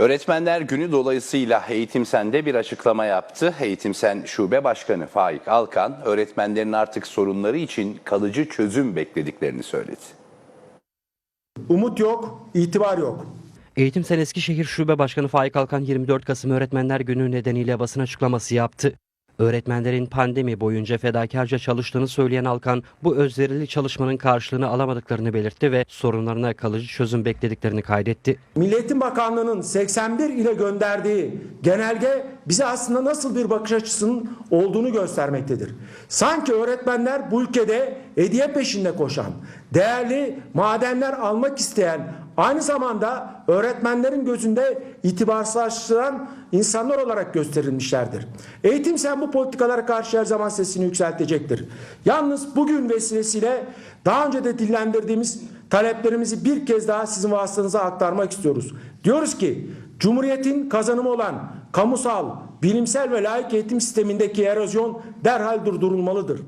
Öğretmenler Günü dolayısıyla Eğitim Sen'de bir açıklama yaptı. Eğitim Sen Şube Başkanı Faik Alkan, öğretmenlerin artık sorunları için kalıcı çözüm beklediklerini söyledi. Umut yok, itibar yok. Eğitim Sen Eskişehir Şube Başkanı Faik Alkan 24 Kasım Öğretmenler Günü nedeniyle basın açıklaması yaptı. Öğretmenlerin pandemi boyunca fedakarca çalıştığını söyleyen Alkan, bu özverili çalışmanın karşılığını alamadıklarını belirtti ve sorunlarına kalıcı çözüm beklediklerini kaydetti. Milli Eğitim Bakanlığı'nın 81 ile gönderdiği genelge bize aslında nasıl bir bakış açısının olduğunu göstermektedir. Sanki öğretmenler bu ülkede hediye peşinde koşan, değerli madenler almak isteyen, aynı zamanda öğretmenlerin gözünde itibarsızlaştıran insanlar olarak gösterilmişlerdir. Eğitim sen bu politikalara karşı her zaman sesini yükseltecektir. Yalnız bugün vesilesiyle daha önce de dillendirdiğimiz taleplerimizi bir kez daha sizin vasıtanıza aktarmak istiyoruz. Diyoruz ki Cumhuriyetin kazanımı olan kamusal, bilimsel ve layık eğitim sistemindeki erozyon derhal durdurulmalıdır.